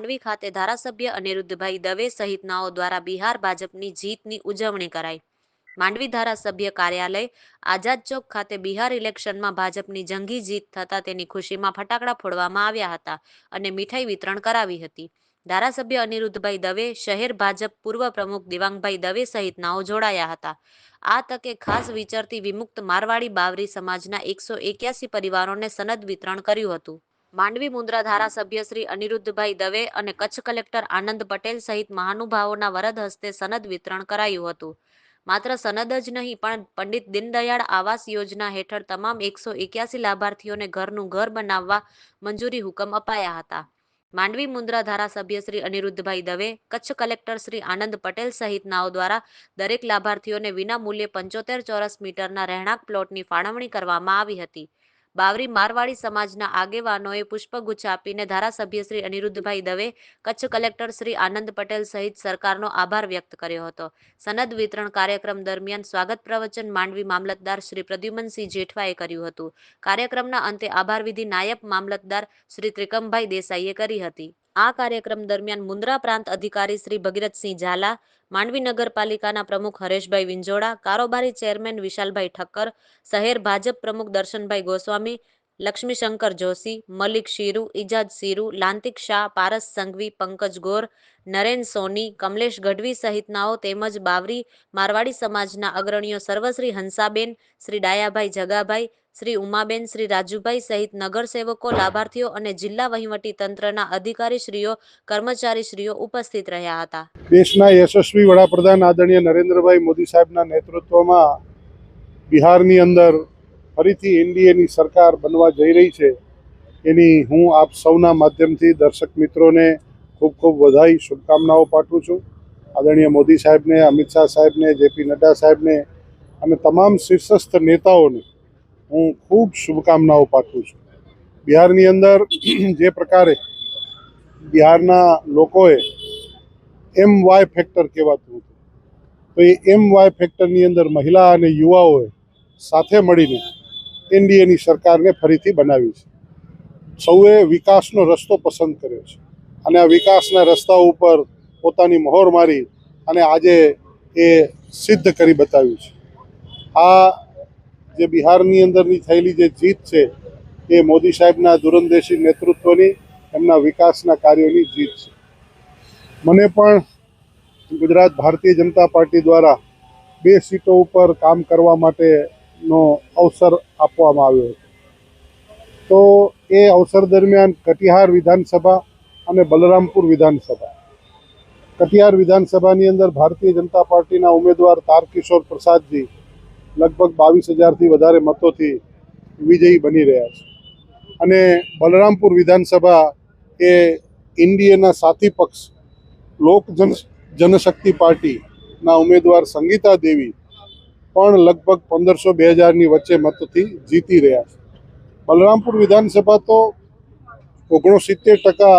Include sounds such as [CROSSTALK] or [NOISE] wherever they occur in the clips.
માંડવી ખાતે ધારાસભ્ય અનિરુદ્ધભાઈ દવે સહિતનાઓ દ્વારા બિહાર ભાજપની જીતની ઉજવણી કરાઈ. માંડવી ધારાસભ્ય કાર્યાલય આઝાદ ચોક ખાતે બિહાર ઇલેક્શનમાં ભાજપની જંગી જીત થતા તેની ખુશીમાં ફટાકડા ફોડવામાં આવ્યા હતા અને મીઠાઈ વિતરણ કરાવી હતી. ધારાસભ્ય અનિરુદ્ધભાઈ દવે શહેર ભાજપ પૂર્વ પ્રમુખ દિવાંગભાઈ દવે સહિતનાઓ જોડાયા હતા. આ તકે ખાસ વિચરતી વિમુક્ત મારવાડી બાવરી સમાજના એકસો એક્યાસી પરિવારોને સનદ વિતરણ કર્યું હતું. માંડવી મુન્દ્રા ધારાસભ્ય શ્રી અનિરુદ્ધભાઈ દવે અને કચ્છ કલેક્ટર આનંદ પટેલ સહિત મહાનુભાવોના વરદ હસ્તે સનદ વિતરણ કરાયું હતું. માત્ર સનદ જ નહીં, પણ પંડિત દીનદયાળ આવાસ યોજના હેઠળ તમામ એકસો એક્યાસી લાભાર્થીઓને ઘરનું ઘર બનાવવા મંજૂરી હુકમ અપાયા હતા. માંડવી મુન્દ્રા ધારાસભ્ય શ્રી અનિરુદ્ધભાઈ દવે, કચ્છ કલેક્ટર શ્રી આનંદ પટેલ સહિતનાઓ દ્વારા દરેક લાભાર્થીઓને વિના મૂલ્યે પંચોતેર ચોરસ મીટરના રહેણાંક પ્લોટની ફાળવણી કરવામાં આવી હતી. બાવરી મારવાડી સમાજના આગેવાનોએ પુષ્પગુચ્છ આપીને ધારાસભ્ય શ્રી અનિરુદ્ધભાઈ દવે, કચ્છ કલેક્ટર શ્રી આનંદ પટેલ સહિત સરકારનો આભાર વ્યક્ત કર્યો હતો. સનદ વિતરણ કાર્યક્રમ દરમિયાન સ્વાગત પ્રવચન માંડવી મામલતદાર શ્રી પ્રદ્યુમનસિંહ જેઠવાએ કર્યું હતું. કાર્યક્રમના અંતે આભાર વિધિ નાયબ મામલતદાર શ્રી ત્રિકમભાઈ દેસાઈએ કરી હતી. આ કાર્યક્રમ દરમિયાન મુન્દ્રા પ્રાંત અધિકારી શ્રી ભગીરથસિંહ ઝાલા, માંડવી નગરપાલિકાના પ્રમુખ હરેશભાઈ વિંજોડા, કારોબારી ચેરમેન વિશાલભાઈ ઠક્કર, શહેર ભાજપ પ્રમુખ દર્શનભાઈ ગોસ્વામી, લક્ષ્મીશંકર જોશી, મલિક શીરુ ઇજાજ શીરુ, લાંતિક શાહ, પારસ સંઘવી, પંકજ ગોર, નરેન સોની, કમલેશ ગઢવી સહિતનાઓ તેમજ બાવરી મારવાડી સમાજના અગ્રણીઓ સર્વશ્રી હંસાબેન, શ્રી ડાયાભાઈ જગાભાઈ શ્રી ઉમાબેન, શ્રી રાજુભાઈ સહિત નગરસેવકો, લાભાર્થીઓ અને જિલ્લા વહીવટી તંત્રના અધિકારીશ્રીઓ, કર્મચારીશ્રીઓ ઉપસ્થિત રહ્યા હતા. દેશના યશસ્વી વડાપ્રધાન આદરણીય નરેન્દ્રભાઈ મોદી સાહેબના નેતૃત્વમાં બિહારની અંદર ફરીથી એનડીએની સરકાર બનવા જઈ રહી છે. એની હું આપ સૌના માધ્યમથી દર્શક મિત્રોને ખૂબ ખૂબ વધાઈ શુભકામનાઓ પાઠવું છું. આદરણીય મોદી સાહેબને, અમિત શાહ સાહેબને, જેપી નડ્ડા સાહેબને અને તમામ શીર્ષસ્થ નેતાઓને હું ખૂબ શુભકામનાઓ પાઠવું છું. બિહારની અંદર [CLEARS THROAT] જે પ્રકારે બિહારના લોકોએ એમ વાય ફેક્ટર કહેવાતું હતું. તો એ એમ વાય ફેક્ટરની અંદર મહિલા અને યુવાઓએ સાથે મળીને એનડીએની સરકારને ફરીથી બનાવી છે. સૌએ વિકાસનો રસ્તો પસંદ કર્યો છે. અને આ વિકાસના રસ્તા ઉપર પોતાની મહોર મારી અને આજે એ સિદ્ધ કરી બતાવ્યું છે. આ જે બિહારની અંદરની થયેલી જે જીત છે, એ મોદી સાહેબના દૂરંદેશી નેતૃત્વની, એમના વિકાસના કાર્યોની જીત છે. મને પણ ગુજરાત ભારતીય જનતા પાર્ટી દ્વારા બે સીટો ઉપર કામ કરવા માટેનો અવસર આપવામાં આવ્યો હતો. તો એ અવસર દરમિયાન કટિહાર વિધાનસભા અને બલરામપુર વિધાનસભા. કટિહાર વિધાનસભાની અંદર ભારતીય જનતા પાર્ટીના ઉમેદવાર તારકિશોર પ્રસાદજી લગભગ બાવીસ હજારથી વધારે મતોથી વિજયી બની રહ્યા છે. અને બલરામપુર વિધાનસભા એ ઇન્ડિયાના સાથી પક્ષ, લોક જન, જનશક્તિ પાર્ટીના ઉમેદવાર સંગીતા દેવી પણ લગભગ પંદરસો બે હજારની વચ્ચે મતથી જીતી રહ્યા છે. બલરામપુર વિધાનસભા તો ઓગણસિત્તેર ટકા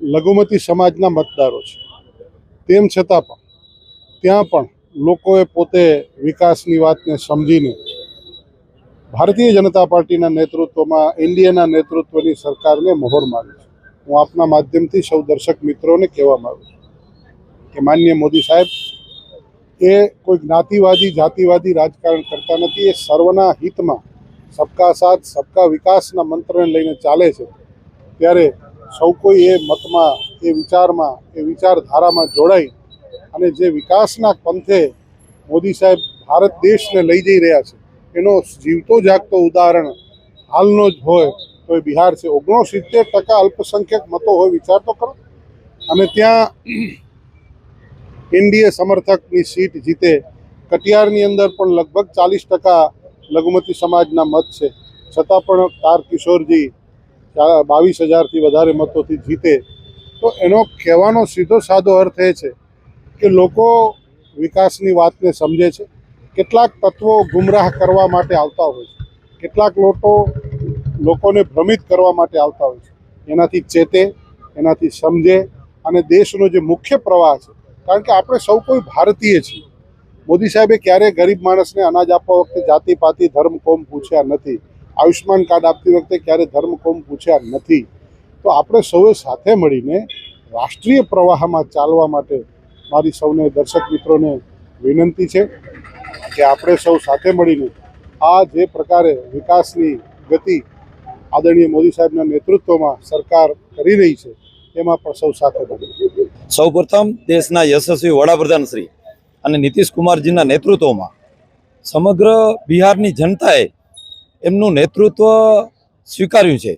લઘુમતી સમાજના મતદારો છે. તેમ છતાં પણ, ત્યાં પણ લોકોએ પોતે વિકાસની વાતને સમજીને ભારતીય જનતા પાર્ટીના નેતૃત્વમાં ઇન્ડિયાના નેતૃત્વની સરકારને મહોર મારી છે. હું આપના માધ્યમથી સૌ દર્શક મિત્રોને કહેવા માગું છું કે માન્ય મોદી સાહેબ, એ કોઈ જ્ઞાતિવાદી, જાતિવાદી રાજકારણ કરતા નથી, એ સર્વના હિતમાં સબકા સાથ, સબકા વિકાસના મંત્રને લઈને ચાલે છે. ત્યારે સૌ કોઈ એ મતમાં, એ વિચારમાં, એ વિચારધારામાં જોડાઈ અને જે વિકાસના પંથે મોદી સાહેબ ભારત દેશને લઈ જઈ રહ્યા છે, એનો જીવતો જાગતો ઉદાહરણ હાલનો જ હોય તો એ બિહાર છે. ઓગણસિત્તેર ટકા અલ્પસંખ્યક મતો હોય વિચાર તો કરો. અને ત્યાં એનડીએ સમર્થકની સીટ જીતે. કટિયારની અંદર પણ લગભગ ચાલીસ ટકા લઘુમતી સમાજના મત છે. છતાં પણ તાર કિશોરજી બાવીસ હજારથી વધારે મતોથી જીતે. તો એનો કહેવાનો સીધો સાદો અર્થ એ છે કે લોકો વિકાસની વાતને સમજે છે. કેટલાક તત્વો ગુમરાહ કરવા માટે આવતા હોય છે. કેટલાક લોકો લોકોને ભ્રમિત કરવા માટે આવતા હોય છે. એનાથી ચેતે, એનાથી સમજે અને દેશનો જે મુખ્ય પ્રવાહ છે. કારણ કે આપણે સૌ કોઈ ભારતીય છીએ. મોદી સાહેબે ક્યારેય ગરીબ માણસને અનાજ આપવા વખતે જાતિ, પાતિ, ધર્મ, કોમ પૂછ્યા નથી. આયુષ્માન કાર્ડ આપતી વખતે ક્યારે ધર્મ, કોમ પૂછ્યા નથી. તો આપણે સૌએ સાથે મળીને રાષ્ટ્રીય પ્રવાહમાં ચાલવા માટે મારી સૌને દર્શક મિત્રોને વિનંતી છે કે આપણે સૌ સાથે મળીને આ જે પ્રકારે વિકાસની ગતિ આદરણીય મોદી સાહેબના નેતૃત્વમાં સરકાર કરી રહી છે, એમાં પણ સૌ સાથે મળીએ. સૌપ્રથમ દેશના યશસ્વી વડાપ્રધાન શ્રી અને નીતિશ કુમારજીના નેતૃત્વમાં સમગ્ર બિહારની જનતાએ એમનું નેતૃત્વ સ્વીકાર્યું છે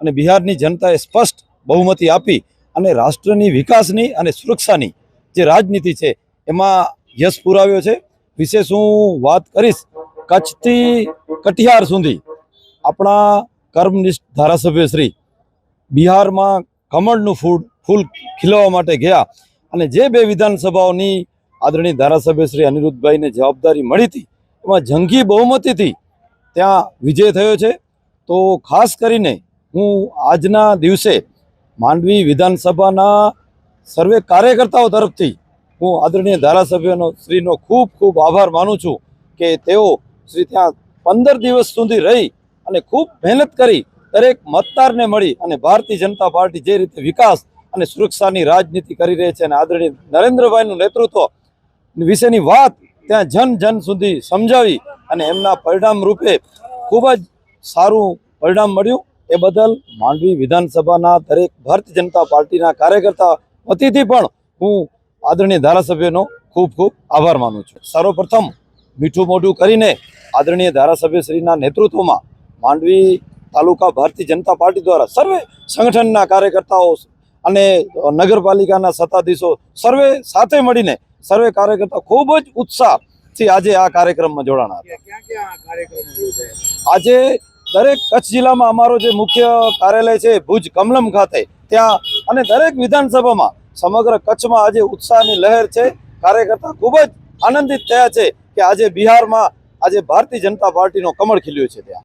અને બિહારની જનતાએ સ્પષ્ટ બહુમતી આપી અને રાષ્ટ્રની વિકાસની અને સુરક્ષાની જે રાજનીતિ છે, એમાં યશ પુરાવ્યો છે. વિશેષ હું વાત કરીશ કચ્છથી કટિહાર સુધી. આપણા કર્મનિષ્ઠ ધારાસભ્ય શ્રી બિહારમાં કમળનું ફૂડ ફૂલ ખીલવવા માટે ગયા અને જે બે વિધાનસભાઓની આદરણીય ધારાસભ્ય શ્રી અનિરુદ્ધભાઈને જવાબદારી મળી હતી, એમાં જંગી બહુમતીથી ત્યાં વિજય થયો છે. તો ખાસ કરીને હું આજના દિવસે માંડવી વિધાનસભાના સર્વે કાર્યકર્તાઓ તરફથી હું આદરણીય ધારાસભ્યનો શ્રીનો ખૂબ ખૂબ આભાર માનું છું કે તેઓ શ્રી ત્યાં પંદર દિવસ સુધી રહી અને ખૂબ મહેનત કરી દરેક મતદારને મળી અને ભારતીય જનતા પાર્ટી જે રીતે વિકાસ અને સુરક્ષાની રાજનીતિ કરી રહી છે અને આદરણીય નરેન્દ્રભાઈનું નેતૃત્વ વિશેની વાત ત્યાં જન જન સુધી સમજાવી અને એમના પરિણામ રૂપે ખૂબ જ સારું પરિણામ મળ્યું. એ બદલ માંડવી વિધાનસભાના દરેક ભારતીય જનતા પાર્ટીના કાર્યકર્તા વતીથી પણ હું આદરણીય ધારાસભ્યનો ખૂબ ખૂબ આભાર માનું છું. સર્વપ્રથમ મીઠું મોઢું કરીને આદરણીય ધારાસભ્યશ્રીના નેતૃત્વમાં માંડવી તાલુકા ભારતીય જનતા પાર્ટી દ્વારા સર્વે સંગઠનના કાર્યકર્તાઓ અને નગરપાલિકાના સત્તાધીશો સર્વે સાથે મળીને સર્વે કાર્યકર્તા ખૂબ જ ઉત્સાહથી આજે આ કાર્યક્રમમાં જોડાણા હતા. આજે દરેક કચ્છ જિલ્લામાં અમારો જે મુખ્ય કાર્યાલય છે ભુજ કમલમ ખાતે ત્યાં અને દરેક વિધાનસભામાં સમગ્ર કચ્છમાં આજે ઉત્સાહની લહેર છે. કાર્યકર્તા ખૂબ જ આનંદિત થયા છે કે આજે બિહારમાં આજે ભારતીય જનતા પાર્ટીનો કમળ ખીલ્યો છે ત્યાં.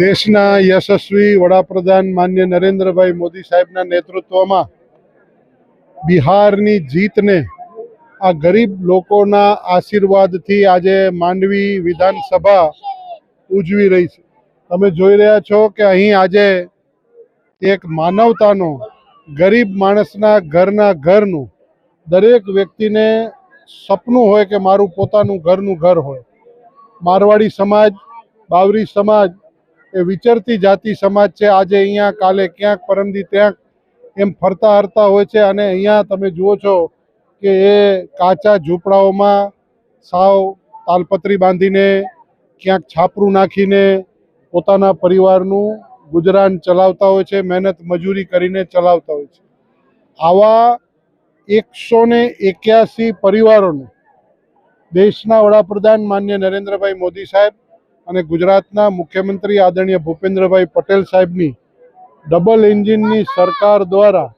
દેશના યશસ્વી વડાપ્રધાન માન્ય નરેન્દ્રભાઈ મોદી સાહેબના નેતૃત્વમાં બિહારની જીતને આ ગરીબ લોકોના આશીર્વાદથી આજે માંડવી વિધાનસભા ઉજવી રહી છે. તમે જોઈ રહ્યા છો કે અહીં આજે એક માનવતાનો ગરીબ માણસના ઘરના ઘરનું, દરેક વ્યક્તિને સપનું હોય કે મારું પોતાનું ઘરનું ઘર હોય. મારવાડી સમાજ, બાવરી સમાજ એ વિચરતી જાતિ સમાજ છે. આજે અહીંયા, કાલે ક્યાંક, પરમદી ત્યાં એમ ફરતા હરતા હોય છે અને અહીંયા તમે જુઓ છો કે એ કાચા ઝૂંપડાઓમાં સાવ તાલપત્રી બાંધીને ક્યાંક છાપરું નાખીને પોતાના પરિવારનું ગુજરાન ચલાવતા હોય છે મહેનત મજૂરી કરીને ચલાવતા હોય છે. આવા એકસો ને એક્યાસી પરિવારોને દેશના વડાપ્રધાન માન્ય નરેન્દ્રભાઈ મોદી સાહેબ અને ગુજરાતના મુખ્યમંત્રી આદરણીય ભૂપેન્દ્રભાઈ પટેલ સાહેબની ડબલ એન્જિનની સરકાર દ્વારા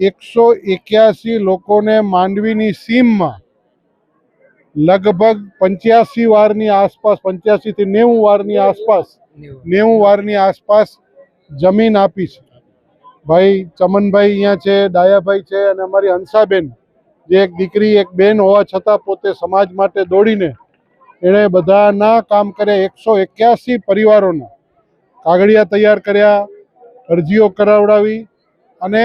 એકસો એક્યાસી લોકોને માંડવીની સીમમાં લગભગ પંચ્યાસી વારની આસપાસ પંચ્યાસીથી નેવું વારની આસપાસ નેવું વારની આસપાસ જમીન આપી છે. ભાઈ ચમનભાઈ અહીંયા છે, ડાયાભાઈ છે અને અમારી હંસાબેન. જે એક દીકરી, એક બેન હોવા છતાં પોતે સમાજ માટે દોડીને એણે બધાના કામ કર્યા એકસો એક્યાસી પરિવારોના. કાગળિયા તૈયાર કર્યા, અરજીઓ કરાવડાવી અને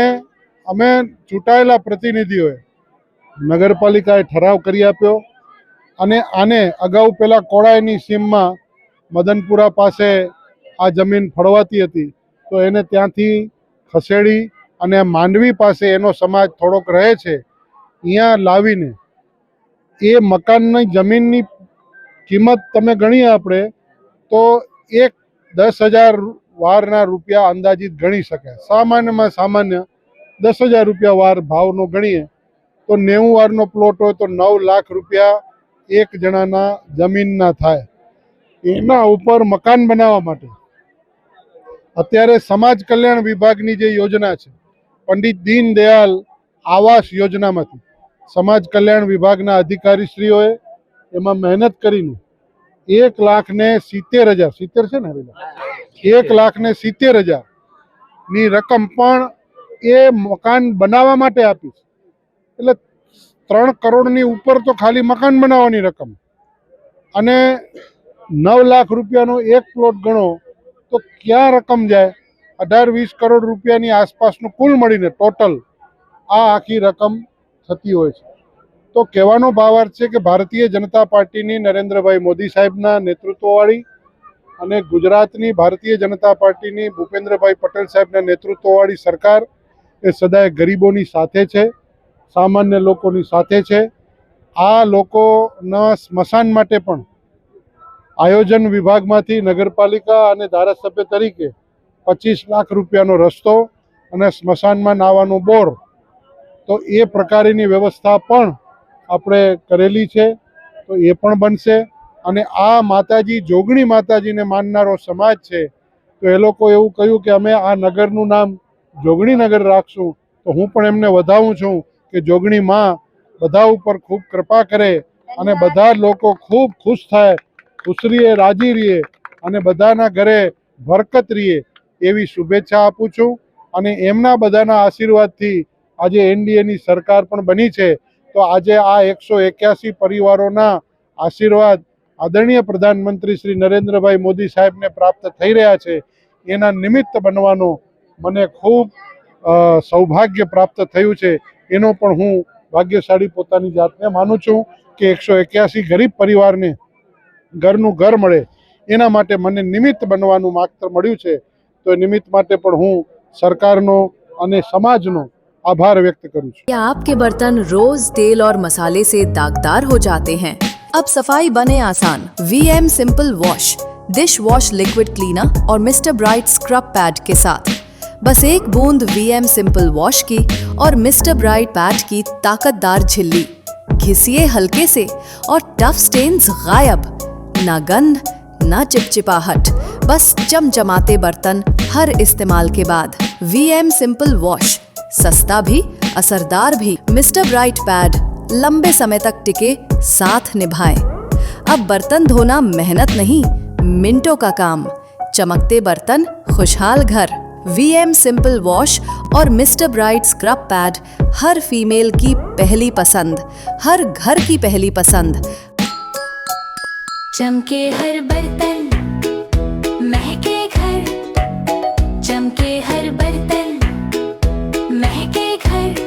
અમે ચૂંટાયેલા પ્રતિનિધિઓએ નગરપાલિકાએ ઠરાવ કરી આપ્યો અને આને અગાઉ પેલા કોળાઈની સીમમાં મદનપુરા પાસે આ જમીન ફળવાતી હતી. તો એને ત્યાંથી ખસેડી અને માંડવી પાસે એનો સમાજ થોડોક રહે છે અહીંયા લાવીને. એ મકાનની જમીનની કિંમત તમે ગણીએ આપણે, તો એક દસ હજાર વારના રૂપિયા અંદાજિત ગણી શકાય સામાન્યમાં સામાન્ય દસ હજાર રૂપિયા વાર ભાવનો ગણીએ. તો નેવું વારનો પ્લોટ હોય તો નવ લાખ રૂપિયા એક જણાના જમીનના થાય. એના ઉપર મકાન બનાવવા માટે. અત્યારે સમાજ કલ્યાણ વિભાગની જે યોજના છે, પંડિત દીનદયાલ આવાસ યોજનામાંથી, સમાજ કલ્યાણ વિભાગના અધિકારીશ્રીઓએ એમાં મહેનત કરીને એક લાખ ને સિત્તેર હજાર, સિત્તેર છે ને? એક લાખ ને સિત્તેર હજારની રકમ પણ એ મકાન બનાવવા માટે આપી એટલે ત્રણ કરોડની ઉપર તો ખાલી મકાન બનાવવાની રકમ અને નવ લાખ રૂપિયાનો એક પ્લોટ ગણો તો ક્યાં રકમ જાય? અઢાર, વીસ કરોડ રૂપિયાની આસપાસનું કુલ મળીને ટોટલ આ આખી રકમ થતી હોય છે. તો કહેવાનો ભાવાર્થ છે કે ભારતીય જનતા પાર્ટીની નરેન્દ્રભાઈ મોદી સાહેબના નેતૃત્વવાળી અને ગુજરાતની ભારતીય જનતા પાર્ટીની ભૂપેન્દ્રભાઈ પટેલ સાહેબના નેતૃત્વવાળી સરકાર એ સદાય ગરીબોની સાથે છે, સામાન્ય લોકોની સાથે છે. આ લોકોના સ્મશાન માટે પણ આયોજન વિભાગમાંથી નગરપાલિકા અને ધારાસભ્ય તરીકે પચીસ લાખ રૂપિયાનો રસ્તો અને સ્મશાનમાં નાવાનો બોર. તો એ પ્રકારની વ્યવસ્થા પણ આપણે કરેલી છે. તો એ પણ બનશે. અને આ માતાજી જોગણી માતાજીને માનનારો સમાજ છે તો એ લોકો એવું કહ્યું કે અમે આ નગરનું નામ જોગણી નગર રાખશું. તો હું પણ એમને વધાવું છું કે જોગણી માં બધા ઉપર ખૂબ કૃપા કરે અને બધા લોકો ખૂબ ખુશ થાય ખુશ રહીએ રાજી રહીએ અને બધાના ઘરે બરકત રહીએ એવી શુભેચ્છા આપું છું. અને એમના બધાના આશીર્વાદથી આજે એનડીએની સરકાર પણ બની છે. તો આજે આ એકસો એક્યાસી પરિવારોના આશીર્વાદ આદરણીય પ્રધાનમંત્રી શ્રી નરેન્દ્રભાઈ મોદી સાહેબને પ્રાપ્ત થઈ રહ્યા છે. એના નિમિત્ત બનવાનો મને ખૂબ સૌભાગ્ય પ્રાપ્ત થયું છે. એનો પણ હું ભાગ્યશાળી પોતાની જાતને માનું છું કે એકસો એક્યાસી ગરીબ પરિવારને ઘરનું ઘર મળે એના માટે મને નિમિત્ત બનવાનું માત્ર મળ્યું છે તો એ નિમિત્ત માટે પણ હું સરકારનો અને સમાજનો આભાર વ્યક્ત કરું છું क्या आपके बर्तन रोज तेल और मसाले से दागदार हो जाते हैं अब सफाई बने आसान V M simple wash dish wash liquid cleaner और मिस्टर ब्राइट स्क्रब पैड के साथ बस एक बूंद वी एम सिंपल वॉश की और मिस्टर ब्राइट पैड की ताकतदार झिल्ली घिसिए हल्के से और टफ स्टेन्स गायब ना गंध, ना चिपचिपाहट, बस चमचमाते बर्तन हर इस्तेमाल के बाद। वी एम सिंपल वॉश सस्ता भी, असरदार भी। मिस्टर ब्राइट पैड, लंबे समय तक टिके, साथ निभाए। अब बर्तन धोना मेहनत नहीं, मिनटों का काम। चमकते बर्तन, खुशहाल घर। वी एम सिंपल वॉश और मिस्टर ब्राइट स्क्रब पैड, हर फीमेल की पहली पसंद, हर घर की पहली पसंद। चमके हर बर्तन, महके घर। चमके हर बर्तन, महके घर।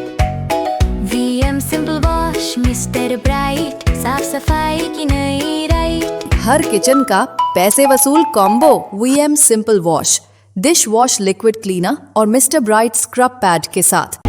VM simple wash mister bright साफ़ सफ़ाई की नई राइट हर किचन का पैसे वसूल combo V M simple wash dish wash liquid cleaner और मिस्टर ब्राइट स्क्रब पैड के साथ।